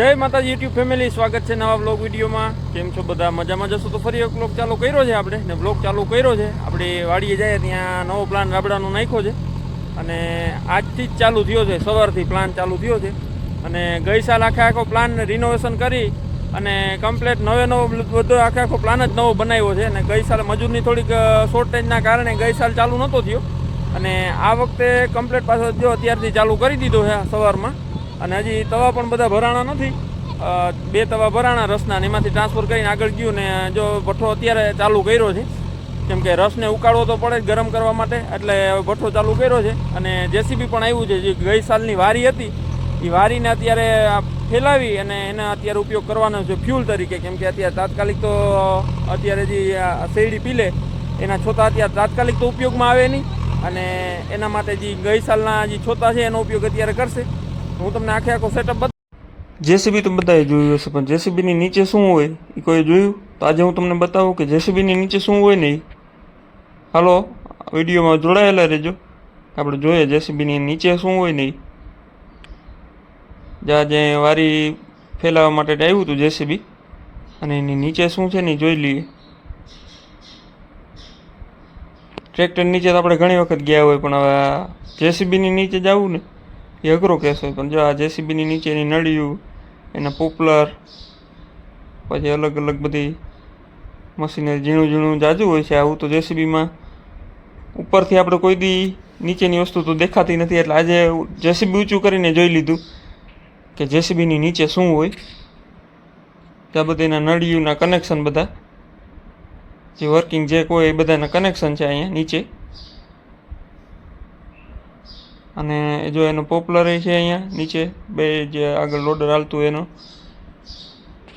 જય માતાજી YouTube family સ્વાગત છે નવા બ્લોગ વિડીયોમાં. કેમ છો બધા? મજામાં જશો તો ફરી એક બ્લોગ ચાલુ કર્યો છે આપણે. ને બ્લોગ ચાલુ કર્યો છે. આપણે વાડીએ જાય ત્યાં નવો પ્લાન રાબડાનો નાખ્યો છે. અને આજથી જ ચાલુ થયો છે. સવારથી પ્લાન ચાલુ થયો છે. અને ગઈ સાલ આખે આખો પ્લાન રિનોવેશન કરી અને કમ્પ્લેટ નવે નવો બધો આખે આખો પ્લાન જ નવો બનાવ્યો છે. અને ગઈ સાલ મજૂરની થોડીક શોર્ટેજના કારણે ગઈ સાલ ચાલુ નહોતો થયો. અને આ વખતે કમ્પ્લેટ પાછો જો અત્યારથી ચાલુ કરી દીધો છે સવારમાં. અને હજી તવા પણ બધા ભરાણા નથી. બે તવા ભરાણા રસના એમાંથી ટ્રાન્સફર કરીને આગળ ગયું ને જો ભઠ્ઠો અત્યારે ચાલુ કર્યો છે. કેમ કે રસને ઉકાળવો તો પડે ગરમ કરવા માટે, એટલે ભઠ્ઠો ચાલુ કર્યો છે. અને જેસીબી પણ આવ્યું છે, જે ગઈ સાલની વારી હતી. એ વારીને અત્યારે ફેલાવી અને એના અત્યારે ઉપયોગ કરવાનો છે ફ્યુલ તરીકે. કેમ કે અત્યારે તાત્કાલિક તો અત્યારે જે શેરડી પીલે, એના છોતા અત્યારે તાત્કાલિક તો ઉપયોગમાં આવે નહીં. અને એના માટે જે ગઈ સાલના જે છોતા છે, એનો ઉપયોગ અત્યારે કરશે. હું તમને આખે આખો સેટઅપ જેસીબી તો બધાએ જોયું હશે, પણ જેસીબીની નીચે શું હોય એ કોઈ જોયું? તો આજે હું તમને બતાવું કે જેસીબીની નીચે શું હોય ને હાલો વિડીયોમાં જોડાયેલા રહેજો. આપણે જોઈએ જેસીબીની નીચે શું હોય નહીં. જ્યાં જે વારી ફેલાવવા માટે આવ્યું હતું જેસીબી. અને એની નીચે શું છે ને જોઈ લઈએ. ટ્રેક્ટર નીચે તો આપણે ઘણી વખત ગયા હોય, પણ હવે જેસીબીની નીચે જવું ને. એ અઘરો કેસ હોય. પણ જો આ જેસીબીની નીચેની નળિયું એના પોપલર, પછી અલગ અલગ બધી મશીનરી ઝીણું ઝીણું જાજુ હોય છે. આવું તો જેસીબીમાં ઉપરથી આપણે કોઈ દી નીચેની વસ્તુ તો દેખાતી નથી. એટલે આજે જેસીબી ઊંચું કરીને જોઈ લીધું કે જેસીબીની નીચે શું હોય. ત્યાં બધાના નળિયુંના કનેક્શન બધા, જે વર્કિંગ જે કોઈ એ બધાના કનેક્શન છે અહીંયા નીચે. અને જો એનો પોપ્યુલર છે અહીંયા, નીચે, બે જે આગળ લોડર હાલતું એનો.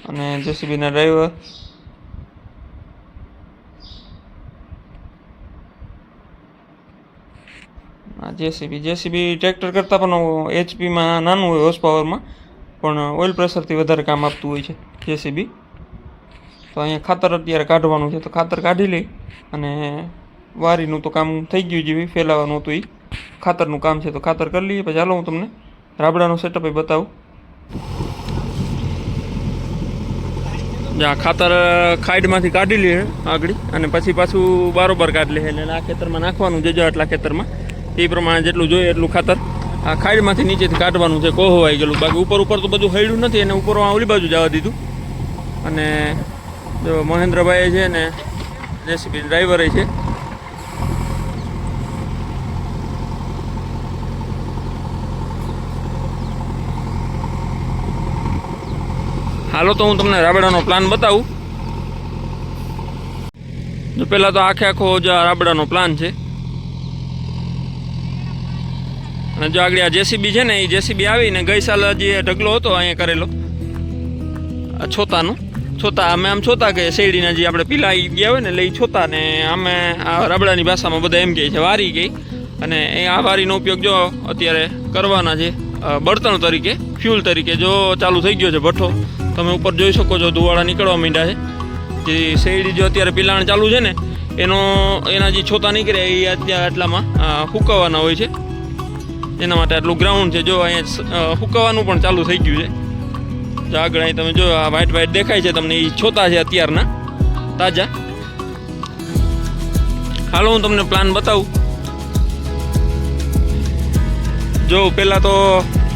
અને જેસીબીના ડ્રાઈવર જેસીબી જેસીબી ટ્રેક્ટર કરતાં પણ એચપીમાં નાનું હોય હોર્સ પાવરમાં પણ ઓઇલ પ્રેશરથી વધારે કામ આપતું હોય છે જેસીબી. તો અહીંયા ખાતર અત્યારે કાઢવાનું છે, તો ખાતર કાઢી લઈ અને વારીનું તો કામ થઈ ગયું જેવી ફેલાવાનું હતું એ ખાતરનું કામ છે તો ખાતર કરી લઈએ. પછી ચાલો હું તમને રાબડાનું સેટઅપ એ બતાવું. જ્યાં ખાતર ખાઈડમાંથી કાઢી લઈએ આગળ અને પછી પાછું બારોબાર કાઢી લે. એટલે આ ખેતરમાં નાખવાનું જે જો આટલા ખેતરમાં. એ પ્રમાણે જેટલું જોઈએ એટલું ખાતર. આ ખાઈડમાંથી નીચેથી કાઢવાનું છે, કોહવાઈ ગયેલું. બાકી ઉપર ઉપર તો બધું હૈડું નથી, એને ઉપર ઓલી બાજુ જવા દીધું. અને જો મહેન્દ્રભાઈ છે ને જેસીબી ડ્રાઈવરે છે. હાલો તો હું તમને રાબડાનો પ્લાન બતાવું. પહેલાં તો આખે આખો જે રાબડાનો પ્લાન છે. અને જો આગળ આ જેસીબી છે ને, એ જેસીબી આવીને ગઈ સાલ જે ઢગલો હતો અહીંયા કરેલો. આ છોતાનું. છોતા, અમે આમ છોતા કે શેરડીના જે આપણે પીલા ગયા હોય ને, એટલે એ છોતા ને અમે આ રાબડાની ભાષામાં બધા એમ કહે છે, વારી ગઈ. અને એ આ વારીનો ઉપયોગ જો અત્યારે કરવાના છે. બળતણ તરીકે ફ્યુલ તરીકે જો ચાલુ થઈ ગયો છે ભઠ્ઠો તમે ઉપર જોઈ શકો છો ધુવાળા નીકળવા માંડ્યા છે. જે શેરડી જો અત્યારે પિલાણ ચાલુ છે ને એનો એના જે છોતા નીકળે એ અત્યારે આટલામાં અ, હુકવવાના હોય છે. એના માટે આટલું ગ્રાઉન્ડ છે જો અહીંયા સ- પણ ચાલુ થઈ ગયું છે. જો આગળ અહીં તમે જો આ વ્હાઈટ વ્હાઈટ દેખાય છે તમને એ છોતા છે અત્યારના તાજા. હાલો હું તમને પ્લાન બતાવું. જો પહેલાં તો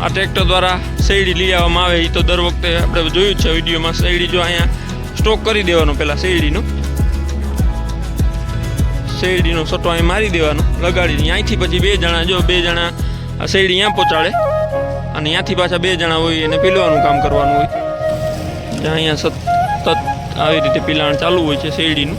આ ટ્રેક્ટર દ્વારા શેરડી લઈ આવવામાં આવે એ તો દર વખતે આપણે જોયું જ છે વિડીયોમાં શેરડી જો અહીંયા સ્ટોક કરી દેવાનો પહેલાં શેરડીનો. શેરડીનો સટો અહીં મારી દેવાનો, લગાડીને અહીંથી પછી બે જણા, જો બે જણા આ શેરડી અહીંયા પહોંચાડે અને અહીંયાથી પાછા બે જણા હોય એને પીલવાનું કામ કરવાનું હોય. અહીંયા સતત આવી રીતે પીલાણ ચાલુ હોય છે શેરડીનું.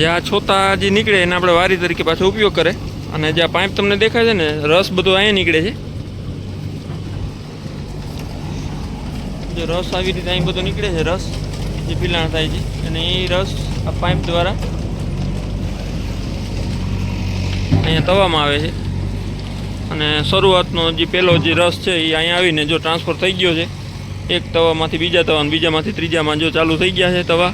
જે આ છોતા જે નીકળે એને આપણે વારી તરીકે પાછો ઉપયોગ કરે. અને જે આ પાઇપ તમને દેખાય છે ને, રસ બધો અહીંયા નીકળે છે. જો રસ આવી રીતે અહીં બધો નીકળે છે, રસ જે પીલાણ થાય છે. અને એ રસ આ પાઇપ દ્વારા અહીંયા તવામાં આવે છે. અને શરૂઆતનો જે પહેલો જે રસ છે, એ અહીંયા આવીને જો ટ્રાન્સફર થઈ ગયો છે, એક તવામાંથી બીજા તવા બીજામાંથી ત્રીજામાં જો ચાલુ થઈ ગયા છે તવા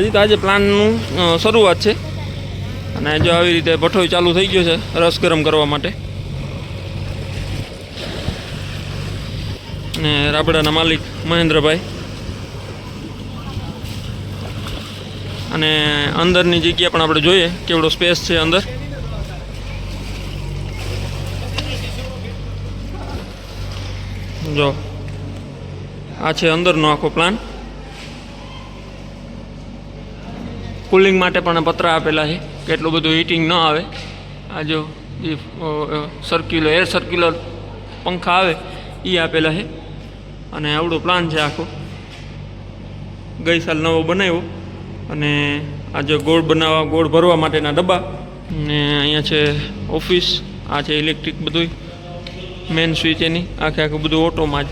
હજી તો આજે પ્લાનનું શરૂઆત છે. અને જો આવી રીતે ભઠ્ઠો ચાલુ થઈ ગયો છે રસ ગરમ કરવા માટે. અને રાબડાના માલિક મહેન્દ્રભાઈ. અને અંદરની જગ્યા પણ આપણે જોઈએ કેવડો સ્પેસ છે અંદર. જો, આ છે અંદરનો આખો પ્લાન. કુલિંગ માટે પણ પતરા આપેલા છે. કે એટલું બધું હીટિંગ ન આવે. આ જો એ સર્ક્યુલર એર સર્ક્યુલર પંખા આવે એ આપેલા છે. અને આવડો પ્લાન છે આખો. ગઈ સાલ નવો બનાવ્યો. અને આ જે ગોળ બનાવવા, ગોળ ભરવા માટેના ડબ્બા. ને અહીંયા છે ઓફિસ, આ છે ઇલેક્ટ્રિક બધું મેન સ્વિચ એની. આખે આખું બધું ઓટોમાં જ.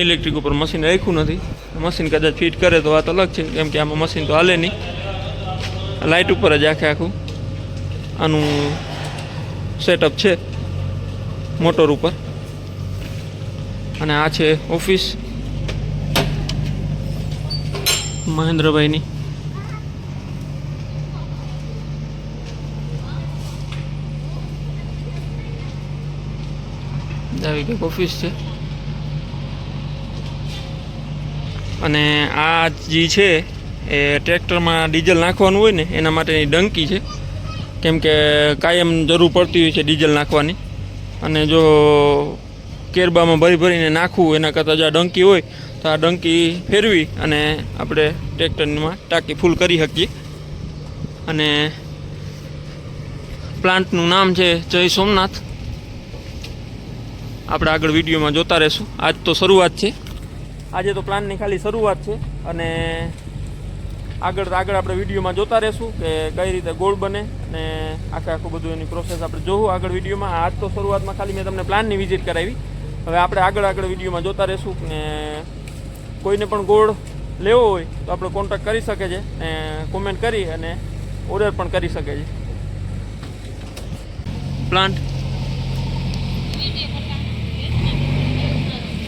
ઇલેક્ટ્રિક ઉપર મશીન રાખ્યું નથી. મશીન કદાચ ફિટ કરે તો વાત અલગ છે, કેમ કે આમાં મશીન તો હાલે નહીં. લાઇટ ઉપર જ આખે આખું આનું સેટઅપ છે મોટર ઉપર. અને આ છે ઓફિસ મહેન્દ્રભાઈની. આવી કંઈક ઓફિસ છે. અને આ જે છે, એ ટ્રેક્ટરમાં ડીઝલ નાખવાનું હોય ને, એના માટેની ડંકી છે. કેમ કે કાયમ જરૂર પડતી હોય છે ડીઝલ નાખવાની. અને જો કેરબામાં ભરી ભરીને નાખવું, એના કરતાં જો આ ડંકી હોય, તો આ ડંકી ફેરવી અને આપણે ટ્રેક્ટરમાં ટાંકી ફૂલ કરી શકીએ. અને પ્લાન્ટનું નામ છે જય સોમનાથ. આપણે આગળ વિડીયોમાં જોતા રહેશું. આજ તો શરૂઆત છે. આજે તો પ્લાનની ખાલી શરૂઆત છે અને આગળ આગળ આપણે વિડીયોમાં જોતા રહેશું કે કઈ રીતે ગોળ બને અને આખે આખું બધું એની પ્રોસેસ આપણે જોવું આગળ વિડીયોમાં. આજ તો શરૂઆતમાં ખાલી મેં તમને પ્લાનની વિઝિટ કરાવી. હવે આપણે આગળ આગળ વિડીયોમાં જોતા રહેશું ને કોઈને પણ ગોળ લેવો હોય તો આપણે કોન્ટેક્ટ કરી શકે છે ને કોમેન્ટ કરી અને ઓર્ડર પણ કરી શકે છે. પ્લાન્ટ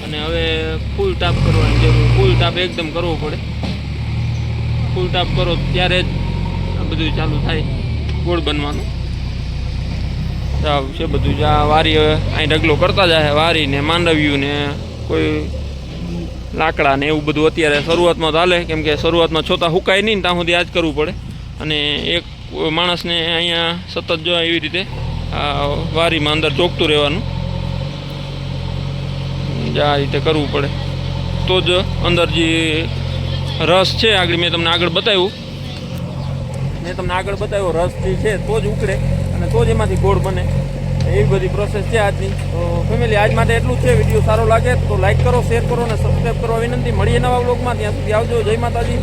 અને હવે ફૂલ ટાપ કરવાની જરૂર. ફૂલ ટાપ એકદમ કરવો પડે. ફૂલ ટાપ કરો ત્યારે જ આ બધું ચાલુ થાય. ગોળ બનવાનું. તો છે બધું. જ આ વારી હવે અહીં ઢગલો કરતા જાય. વારી ને માંડવ્યું ને કોઈ લાકડા ને એવું બધું અત્યારે શરૂઆતમાં ચાલે. કેમ કે શરૂઆતમાં છોતા હુકાય નહીં ને ત્યાં સુધી આ જ કરવું પડે. અને એક માણસને અહીંયા સતત જો એવી રીતે વારીમાં અંદર ચોકતું રહેવાનું. જે આ રીતે કરવું પડે. તો જ અંદર જે રસ છે, આગળ મેં તમને આગળ બતાવ્યું. મેં તમને આગળ બતાવ્યો, રસ જે છે, તો જ ઉકળે અને તો જ એમાંથી ગોળ બને. એવી બધી પ્રોસેસ છે આજની. તો ફેમિલી આજ માટે એટલું છે. વીડિયો સારો લાગે તો લાઈક કરો શેર કરો અને સબસ્ક્રાઈબ કરવા વિનંતી મળીએ નવા બ્લોગમાં ત્યાં સુધી આવજો. જય માતાજી.